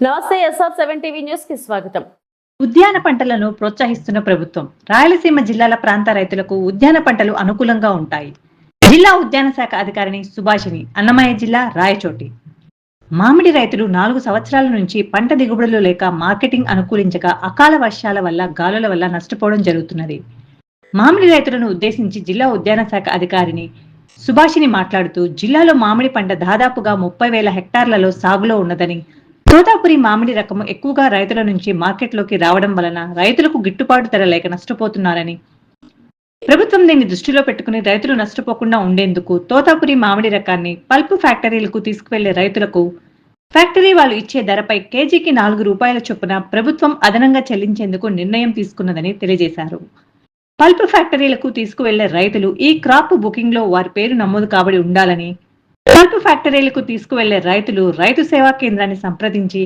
నమస్తే SR seven TV న్యూస్కి స్వాగతం. ఉద్యాన పంటలను ప్రోత్సహిస్తున్న ప్రభుత్వం రాయలసీమ జిల్లాల ప్రాంత రైతులకు ఉద్యాన పంటలు అనుకూలంగా ఉంటాయి. జిల్లా ఉద్యాన శాఖ అధికారిని సుభాషిణి అన్నమయ్య జిల్లా రాయచోటి. మామిడి రైతులు నాలుగు సంవత్సరాల నుంచి పంట దిగుబడులు లేక మార్కెటింగ్ అనుకూలించక అకాల వర్షాల వల్ల గాలుల వల్ల నష్టపోవడం జరుగుతున్నది. మామిడి రైతులను ఉద్దేశించి జిల్లా ఉద్యాన శాఖ అధికారిని సుభాషిని మాట్లాడుతూ జిల్లాలో మామిడి పంట దాదాపుగా ముప్పై వేల హెక్టార్లలో సాగులో ఉన్నదని తోతాపురి మామిడి రకము ఎక్కువగా రైతుల నుంచి మార్కెట్లోకి రావడం వలన రైతులకు గిట్టుబాటు ధర లేక నష్టపోతున్నారని. ప్రభుత్వం దీన్ని దృష్టిలో పెట్టుకుని రైతులు నష్టపోకుండా ఉండేందుకు తోతాపురి మామిడి రకాన్ని పల్ప్ ఫ్యాక్టరీలకు తీసుకువెళ్ళే రైతులకు ఫ్యాక్టరీ వాళ్ళు ఇచ్చే ధరపై కేజీకి నాలుగు రూపాయల చొప్పున ప్రభుత్వం అదనంగా చెల్లించేందుకు నిర్ణయం తీసుకున్నదని తెలియజేశారు. పల్ప్ ఫ్యాక్టరీలకు తీసుకువెళ్ళే రైతులు ఈ క్రాప్ బుకింగ్లో వారి పేరు నమోదు కాబడి ఉండాలని పల్ప్ ఫ్యాక్టరీలకు తీసుకువెళ్ళే రైతులు రైతు సేవా కేంద్రాన్ని సంప్రదించి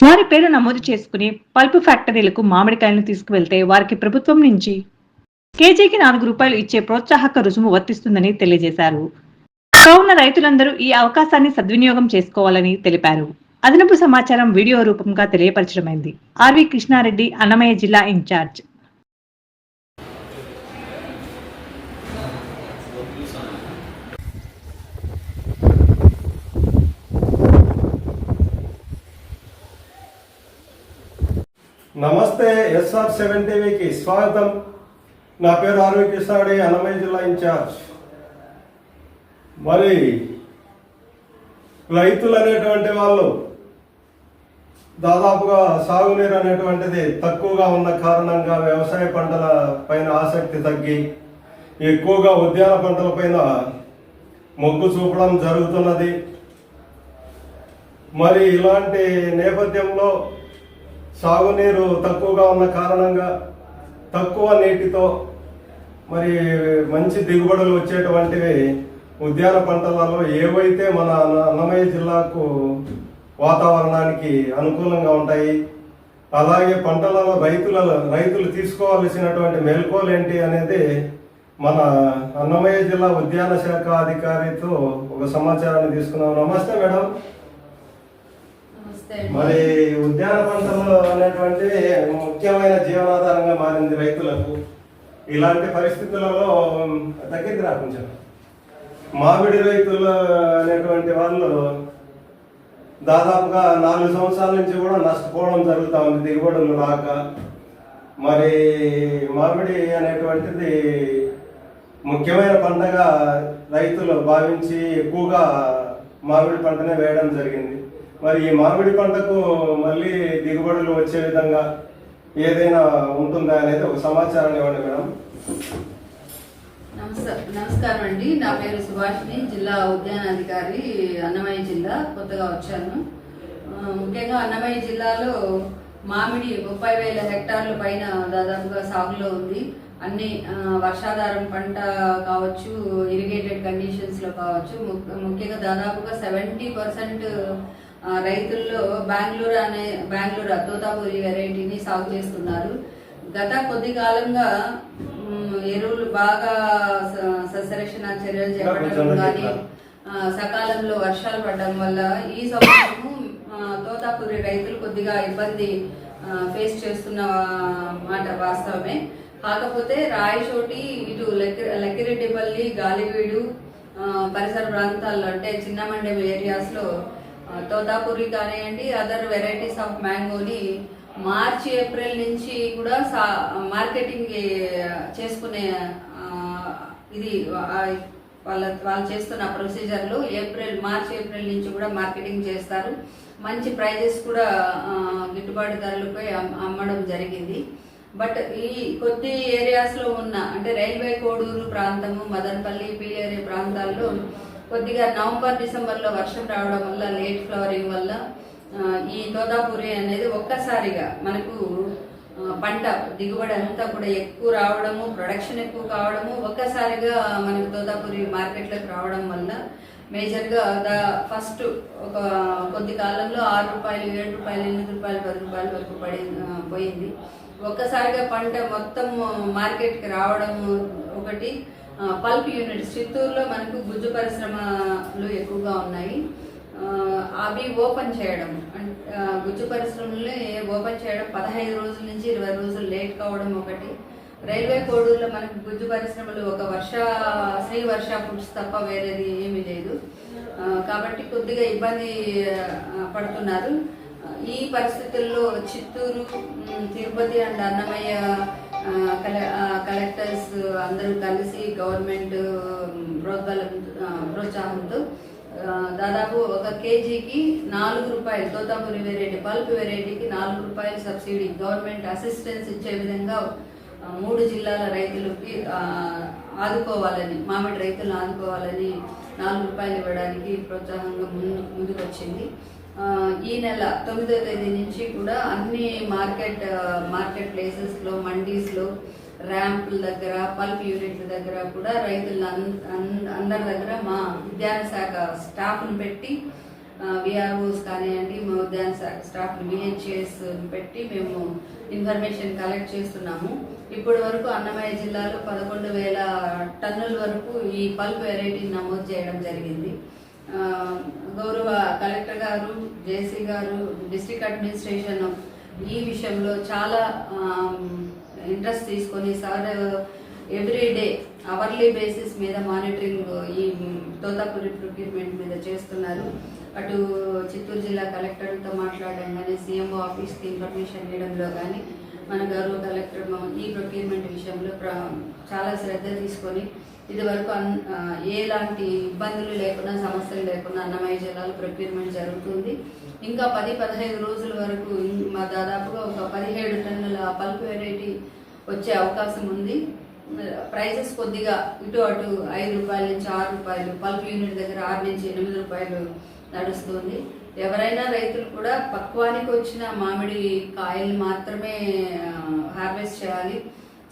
వారి పేరు నమోదు చేసుకుని పల్ప్ ఫ్యాక్టరీలకు మామిడికాయలను తీసుకువెళ్తే వారికి ప్రభుత్వం నుంచి కేజీకి నాలుగు రూపాయలు ఇచ్చే ప్రోత్సాహక రుసుము వర్తిస్తుందని తెలియజేశారు. కావున రైతులందరూ ఈ అవకాశాన్ని సద్వినియోగం చేసుకోవాలని తెలిపారు. అదనపు సమాచారం వీడియో రూపంగా తెలియపరచడమైంది. ఆర్వి కృష్ణారెడ్డి అన్నమయ్య జిల్లా ఇన్ఛార్జ్. నమస్తే ఎస్ఆర్ సెవెన్ టీవీకి స్వాగతం. నా పేరు ఆర్వి కృష్ణాడి అన్నమయ్య జిల్లా ఇన్ఛార్జ్. మరి రైతులు అనేటువంటి వాళ్ళు దాదాపుగా సాగునీరు అనేటువంటిది తక్కువగా ఉన్న కారణంగా వ్యవసాయ పంటల పైన ఆసక్తి తగ్గి ఎక్కువగా ఉద్యాన పంటల పైన మొగ్గు చూపడం జరుగుతున్నది. మరి ఇలాంటి నేపథ్యంలో సాగునీరు తక్కువగా ఉన్న కారణంగా తక్కువ నీటితో మరి మంచి దిగుబడులు వచ్చేటువంటివి ఉద్యాన పంటలలో ఏవైతే మన అన్నమయ్య జిల్లాకు వాతావరణానికి అనుకూలంగా ఉంటాయి అలాగే పంటలలో రైతుల రైతులు తీసుకోవాల్సినటువంటి మెలకువలు ఏంటి అనేది మన అన్నమయ్య జిల్లా ఉద్యాన శాఖ అధికారితో ఒక సమాచారాన్ని తీసుకున్నాం నమస్తే మేడం. మరి ఉద్యాన పంటలు అనేటువంటి ముఖ్యమైన జీవనాధారంగా మారింది రైతులకు. ఇలాంటి పరిస్థితులలో తగ్గింది రా కొంచెం. మామిడి రైతులు అనేటువంటి వాళ్ళు దాదాపుగా నాలుగు సంవత్సరాల నుంచి కూడా నష్టపోవడం జరుగుతూ ఉంది దిగుబడులు రాక. మరి మామిడి అనేటువంటిది ముఖ్యమైన పంటగా రైతులు భావించి ఎక్కువగా మామిడి పంటనే వేయడం జరిగింది. మరి ఈ మామిడి పంటకు మళ్ళీ దిగుబడులు వచ్చే విధంగా ఏదైనా ఉంటుందా అనేది ఒక సమాచారం ఇవ్వండి మేడం. నమస్కారం నమస్కారం అండి. నా పేరు సుభాషిణి జిల్లా ఉద్యానాధికారి అన్నమయ్య జిల్లా కొత్తగా వచ్చాను. ముఖ్యంగా అన్నమయ్య జిల్లాలో మామిడి ముప్పై వేల హెక్టార్ల పైన దాదాపుగా సాగులో ఉంది. అన్ని వర్షాధారం పంట కావచ్చు ఇరిగేటెడ్ కండిషన్స్లో కావచ్చు ము- ముఖ్యంగా దాదాపుగా సెవెంటీ పర్సెంట్ రైతుల్లో బెంగళూరు అనే బెంగళూరు తోతాపూరి వెరైటీని సాగు చేస్తున్నారు. గత కొద్ది కాలంగా ఎరువులు బాగా సస్యరక్షణ చర్యలు చేపట్టడం కానీ సకాలంలో వర్షాలు పడడం వల్ల ఈ సంవత్సరము తోతాపూరి రైతులు కొద్దిగా ఇబ్బంది ఫేస్ చేస్తున్న మాట వాస్తవమే. కాకపోతే రాయచోటి ఇటు లక్కి లక్కిరెడ్డిపల్లి గాలివీడు పరిసర ప్రాంతాల్లో అంటే చిన్నమండెం ఏరియాస్లో ఆ, తోతాపూరి కానివ్వండి అదర్ వెరైటీస్ ఆఫ్ మ్యాంగోని మార్చి ఏప్రిల్ నుంచి కూడా సా మార్కెటింగ్ చేసుకునే ఇది వాళ్ళ వాళ్ళు చేస్తున్న ప్రొసీజర్లు ఏప్రిల్ మార్చ్ ఏప్రిల్ నుంచి కూడా మార్కెటింగ్ చేస్తారు. మంచి ప్రైజెస్ కూడా గిట్టుబాటు ధరలపై అమ్మడం జరిగింది. బట్ ఈ కొద్ది ఏరియాస్లో ఉన్న అంటే రైల్వే కోడూరు ప్రాంతము మదనపల్లి పీలేరే ప్రాంతాల్లో కొద్దిగా నవంబర్ డిసెంబర్లో వర్షం రావడం వల్ల లేట్ ఫ్లవరింగ్ వల్ల ఈ తోతాపూరి అనేది ఒక్కసారిగా మనకు పంట దిగుబడి అంతా కూడా ఎక్కువ రావడము ప్రొడక్షన్ ఎక్కువ కావడము ఒక్కసారిగా మనకు తోతాపూరి మార్కెట్లోకి రావడం వల్ల మేజర్గా ద ఫస్ట్ ఒక కొద్ది కాలంలో ఆరు రూపాయలు ఏడు రూపాయలు ఎనిమిది రూపాయలు పది రూపాయల వరకు పడి పోయింది. ఒక్కసారిగా పంట మొత్తం మార్కెట్కి రావడం ఒకటి పల్ప్ యూనిట్స్. చిత్తూరులో మనకు గుజ్జు పరిశ్రమలు ఎక్కువగా ఉన్నాయి. అవి ఓపెన్ చేయడం. అంటే గుజ్జు పరిశ్రమల్ని ఓపెన్ చేయడం పదహైదు రోజుల నుంచి ఇరవై రోజులు లేట్ కావడం ఒకటి. రైల్వే కోడూరులో మనకు గుజ్జు పరిశ్రమలు ఒక వర్ష శ్రీ వర్ష ఫుడ్స్ తప్ప వేరేది ఏమీ లేదు. కాబట్టి కొద్దిగా ఇబ్బంది పడుతున్నారు. ఈ పరిస్థితుల్లో చిత్తూరు తిరుపతి అండ్ అన్నమయ్య కలెక్టర్స్ అందరూ కలిసి గవర్నమెంట్ ఉమ్, ప్రోత్సాహంతో దాదాపు ఒక కేజీకి నాలుగు రూపాయలు తోతాపూరి వెరైటీ పల్ప్ వెరైటీకి నాలుగు రూపాయలు సబ్సిడీ గవర్నమెంట్ అసిస్టెన్స్ ఇచ్చే విధంగా మూడు జిల్లాల రైతులకి ఆదుకోవాలని మామిడి రైతులను ఆదుకోవాలని నాలుగు రూపాయలు ఇవ్వడానికి ప్రోత్సాహంగా ముందు ముందుకొచ్చింది. ఈ నెల తొమ్మిదో తేదీ నుంచి కూడా అన్ని మార్కెట్ మార్కెట్ ప్లేసెస్లో మండీస్లో ర్యాంపుల దగ్గర పల్ప్ యూనిట్ల దగ్గర కూడా రైతుల అందరి దగ్గర మా ఉద్యాన శాఖ స్టాఫ్ను పెట్టి విఆర్ఓస్ కానివ్వండి మా ఉద్యాన శాఖ స్టాఫ్ని విహెచ్ఎస్ పెట్టి మేము ఇన్ఫర్మేషన్ కలెక్ట్ చేస్తున్నాము. ఇప్పటి వరకు అన్నమయ్య జిల్లాలో పదకొండు వేల టన్నుల వరకు ఈ పల్ప్ వెరైటీని నమోదు చేయడం జరిగింది ఆ, గౌరవ కలెక్టర్ గారు జేసీ గారు డిస్ట్రిక్ట్ అడ్మినిస్ట్రేషన్ ఈ విషయంలో చాలా ఇంట్రెస్ట్ తీసుకొని sir every day hourly basis మీద మానిటరింగ్ ఈ తోతాపూరి ప్రొక్యూర్మెంట్ మీద చేస్తున్నారు. అటు చిత్తూరు జిల్లా కలెక్టర్తో మాట్లాడడం కానీ సీఎంఓ ఆఫీస్కి ఇన్ఫర్మేషన్ ఇవ్వడంలో కానీ మన గౌరవ కలెక్టర్ ఈ ప్రొక్యూర్మెంట్ విషయంలో చాలా శ్రద్ధ తీసుకొని ఇదివరకు అన్ ఎలాంటి ఇబ్బందులు లేకుండా సమస్యలు లేకుండా అన్నమయ్య జిల్లాలో ప్రొక్యూర్మెంట్ జరుగుతుంది. ఇంకా పది పదహైదు రోజుల వరకు మా దాదాపుగా ఒక పదిహేడు టన్నుల పల్ప్ వెరైటీ వచ్చే అవకాశం ఉంది. ప్రైజెస్ కొద్దిగా ఇటు అటు ఐదు రూపాయల నుంచి ఆరు రూపాయలు పల్ప్ యూనిట్ దగ్గర ఆరు నుంచి ఎనిమిది రూపాయలు నడుస్తుంది. ఎవరైనా రైతులు కూడా పక్వానికి వచ్చిన మామిడి కాయలు మాత్రమే హార్వెస్ట్ చేయాలి.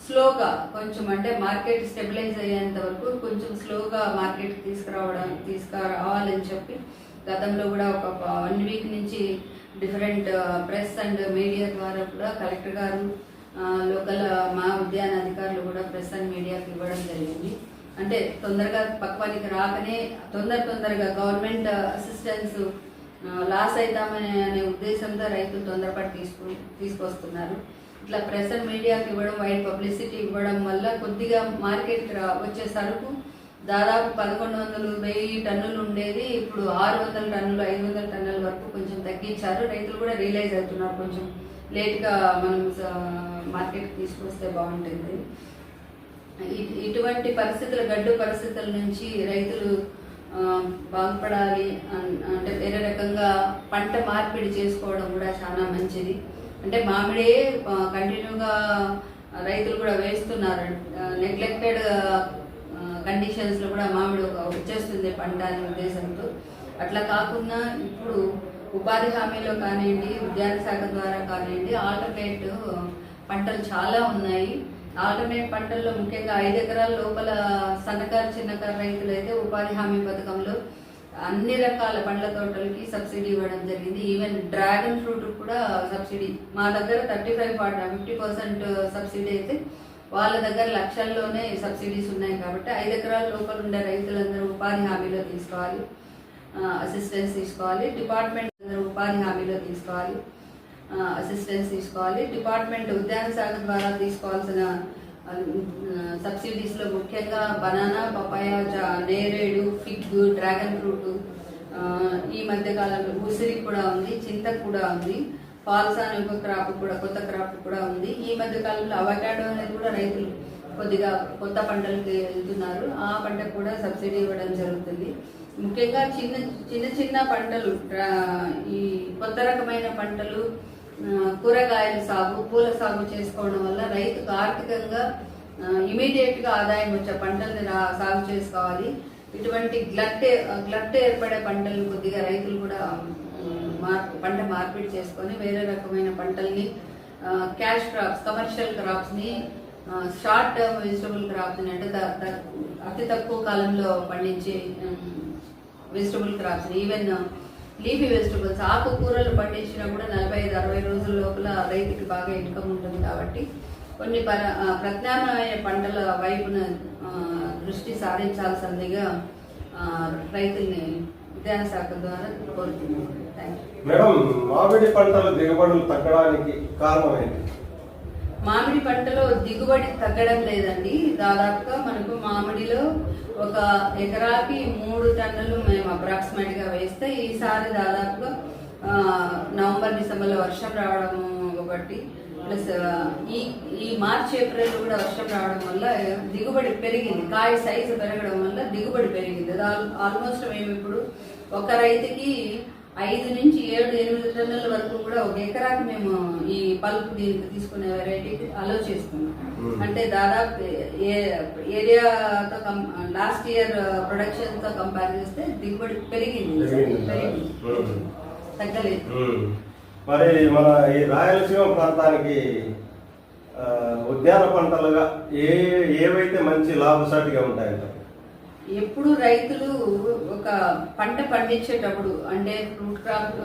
స్లోగా కొంచెం అంటే మార్కెట్ స్టెబిలైజ్ అయ్యేంత వరకు కొంచెం స్లోగా మార్కెట్ తీసుకురావడం తీసుకురావాలని చెప్పి గతంలో కూడా ఒక వన్ వీక్ నుంచి డిఫరెంట్ ప్రెస్ అండ్ మీడియా ద్వారా కూడా కలెక్టర్ గారు లోకల్ మా ఉద్యాన అధికారులు కూడా ప్రెస్ అండ్ మీడియాకి ఇవ్వడం జరిగింది. అంటే తొందరగా పక్వానికి రాకనే తొందర తొందరగా గవర్నమెంట్ అసిస్టెన్స్ లాస్ అవుతామనే అనే ఉద్దేశంతో రైతులు తొందరపడి తీసుకు తీసుకొస్తున్నారు. ఇట్లా ప్రెషర్ మీడియాకి ఇవ్వడం వైడ్ పబ్లిసిటీ ఇవ్వడం వల్ల కొద్దిగా మార్కెట్ వచ్చే సరుకు దాదాపు పదకొండు వందలు వెయ్యి టన్నులు ఉండేది. ఇప్పుడు ఆరు వందల టన్నులు ఐదు వందల టన్నుల వరకు కొంచెం తగ్గించారు. రైతులు కూడా రియలైజ్ అవుతున్నారు. కొంచెం లేట్గా మనం మార్కెట్కి తీసుకొస్తే బాగుంటుంది. ఇటువంటి పరిస్థితుల గడ్డు పరిస్థితుల నుంచి రైతులు బాగుపడాలి అంటే వేరే రకంగా పంట మార్పిడి చేసుకోవడం కూడా చాలా మంచిది. అంటే మామిడే కంటిన్యూగా రైతులు కూడా వేస్తున్నారు. నెగ్లెక్టెడ్ కండిషన్స్లో కూడా మామిడి ఒక వచ్చేస్తుంది పంట అనే ఉద్దేశంతో. అట్లా కాకుండా ఇప్పుడు ఉపాధి హామీలో కానివ్వండి ఉద్యాన శాఖ ద్వారా కానివ్వండి ఆల్టర్నేట్ పంటలు చాలా ఉన్నాయి. ఆటమే పంటల్లో ముఖ్యంగా ఐదు ఎకరాల లోపల సన్నకారు చిన్నకారు రైతులు అయితే ఉపాధి హామీ పథకంలో అన్ని రకాల పండ్ల తోటలకి సబ్సిడీ ఇవ్వడం జరిగింది. ఈవెన్ డ్రాగన్ ఫ్రూట్ కూడా సబ్సిడీ. మా దగ్గర thirty five forty fifty percent subsidy అయితే వాళ్ళ దగ్గర లక్షల్లోనే సబ్సిడీస్ ఉన్నాయి కాబట్టి ఐదు ఎకరాల లోపల ఉండే రైతులందరూ ఉపాధి హామీలో తీసుకోవాలి. అసిస్టెన్స్ తీసుకోవాలి. డిపార్ట్మెంట్ అందరూ ఉపాధి హామీలో తీసుకోవాలి. అసిస్టెన్స్ తీసుకోవాలి. డిపార్ట్మెంట్ ఉద్యాన శాఖ ద్వారా తీసుకోవాల్సిన సబ్సిడీస్లో ముఖ్యంగా బనానా పపాయ జా- నేరేడు ఫిగ్ డ్రాగన్ ఫ్రూట్ ఈ మధ్య కాలంలో ఉసిరి కూడా ఉంది చింతకు కూడా ఉంది ఫాల్సా అనే ఒక క్రాప్ కూడా కొత్త క్రాప్ కూడా ఉంది. ఈ మధ్య కాలంలో అవకాడో అనేది కూడా రైతులు కొద్దిగా కొత్త పంటలకి వెళ్తున్నారు. ఆ పంటకు కూడా సబ్సిడీ ఇవ్వడం జరుగుతుంది. ముఖ్యంగా చిన్న చిన్న చిన్న పంటలు ఈ కొత్త రకమైన పంటలు కూరగాయల సాగు పూల సాగు చేసుకోవడం వల్ల రైతుకు ఆర్థికంగా ఇమీడియట్గా ఆదాయం వచ్చే పంటల్ని రా- సాగు చేసుకోవాలి. ఇటువంటి గ్లట్ గ్లట్ ఏర్పడే పంటలను కొద్దిగా రైతులు కూడా మార్ పంట మార్పిడి చేసుకొని వేరే రకమైన పంటల్ని క్యాష్ క్రాప్స్ కమర్షియల్ క్రాప్స్ని షార్ట్ టర్మ్ వెజిటబుల్ క్రాప్స్ అంటే అతి తక్కువ కాలంలో పండించే vegetable crops even leafy vegetables ఆకుకూరలు పండించినా కూడా నలభై ఐదు అరవై రోజుల లోపల రైతుకి బాగా ఇన్కమ్ ఉంటుంది కాబట్టి కొన్ని పర ఆ, ప్రత్యామ్నాయ పంటల వైపున దృష్టి సారించాల్సిందిగా రైతుల్ని ఉద్యాన శాఖ ద్వారా కోరుతున్నాను. మేడం మామిడి పంటల దిగుబడులు తగ్గడానికి కారణం ఏంటి? మామిడి పంటలో దిగుబడి తగ్గడం లేదండి. దాదాపుగా మనకు మామిడిలో ఒక ఎకరాకి మూడు టన్నులు మేము అప్రాక్సిమేట్గా వేస్తే ఈసారి దాదాపుగా నవంబర్ డిసెంబర్లో వర్షం రావడం ఒకటి ప్లస్ ఈ ఈ మార్చ్ ఏప్రిల్ కూడా వర్షం రావడం వల్ల దిగుబడి పెరిగింది. కాయ సైజు పెరగడం వల్ల దిగుబడి పెరిగింది. ఆల్మోస్ట్ మేము ఇప్పుడు ఒక రైతుకి ఐదు నుంచి ఏడు ఎనిమిది టన్నుల వరకు కూడా ఒక ఎకరాకి మేము ఈ పల్ప్ దీనికి తీసుకునే వెరైటీకి అలో చేస్తున్నాం. Hmm. అంటే దాదాపు ఏ- ఏరియాతో కం లాస్ట్ ఇయర్ ప్రొడక్షన్తో కంపేర్ చేస్తే దిగుబడి పెరిగింది. పెరిగింది. మరి మన ఈ రాయలసీమ ప్రాంతానికి ఉద్యాన పంటలుగా ఏ ఏవైతే మంచి లాభసాటిగా ఉంటాయంటారు ఎప్పుడు రైతులు ఒక పంట పండించేటప్పుడు అంటే ఫ్రూట్ క్రాప్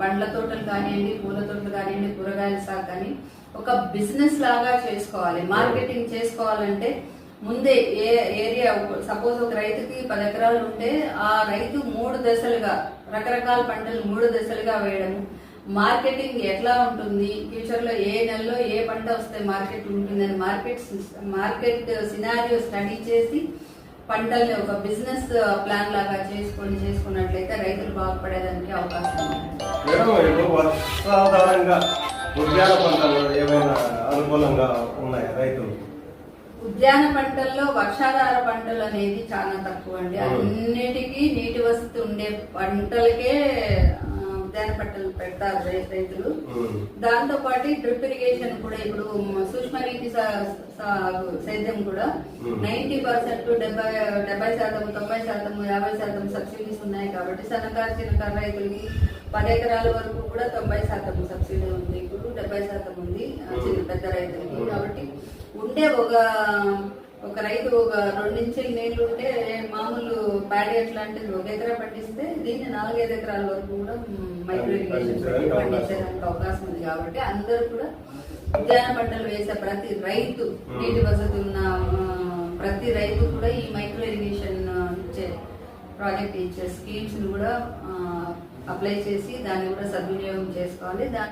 పండ్ల తోటలు కానివ్వండి పూల తోటలు కానివ్వండి కూరగాయల సాగు కానీ ఒక బిజినెస్ లాగా చేసుకోవాలి. మార్కెటింగ్ చేసుకోవాలంటే ముందే ఏ ఏరియా సపోజ్ ఒక రైతుకి పది ఎకరాలు ఉంటే ఆ రైతు మూడు దశలుగా రకరకాల పంటలు మూడు దశలుగా వేయడం. మార్కెటింగ్ ఎట్లా ఉంటుంది? ఫ్యూచర్లో ఏ నెలలో ఏ పంట వస్తే మార్కెట్ ఉంటుందని మార్కెట్ మార్కెట్ సినారియో స్టడీ చేసి పంటల్ని ఒక బిజినెస్ ప్లాన్ లాగా చేసుకొని చేసుకున్నట్లయితే రైతులు బాగుపడేదానికి అవకాశం ఉంది ఉద్యాన పంటలు ఏమైనా అనుకూలంగా ఉన్నాయా రైతులు? ఉద్యాన పంటల్లో వర్షాధార పంటలు అనేది చాలా తక్కువ అండి. అన్నిటికీ నీటి వసతి ఉండే పంటలకే ఉద్యాన పంటలు పెడతారు రైతులు. దాంతో పాటు డ్రిప్ ఇరిగేషన్ కూడా ఇప్పుడు సూక్ష్మ నీటి సేద్యం కూడా. నైన్టీ పర్సెంట్ డెబ్బై డెబ్బై శాతం తొంభై శాతం యాభై శాతం సబ్సిడీస్ ఉన్నాయి కాబట్టి సన్నకారు చిన్నకారు రైతులకి పది ఎకరాల వరకు కూడా తొంభై శాతం సబ్సిడీ ఉంది ఇప్పుడు డెబ్బై శాతం ఉంది చిన్న పెద్ద రైతులకి. కాబట్టి ఉండే ఒక ఒక రైతు ఒక రెండించెల నీళ్ళు ఉంటే మామూలు ప్యాడీ అట్లాంటిది ఒక ఎకరా పండిస్తే దీన్ని నాలుగైదు ఎకరాల వరకు కూడా మైక్రో ఇరిగేషన్ పండించడానికి అవకాశం. ఉంది కాబట్టి అందరూ కూడా ఉద్యాన పంటలు వేసే ప్రతి రైతు. నీటి వసతి ఉన్న ప్రతి రైతు కూడా ఈ మైక్రో ఇరిగేషన్ ఇచ్చే ప్రాజెక్ట్ ఇచ్చే స్కీమ్స్ కూడా అప్లై చేసి దాన్ని కూడా సద్వినియోగం చేసుకోవాలి దాని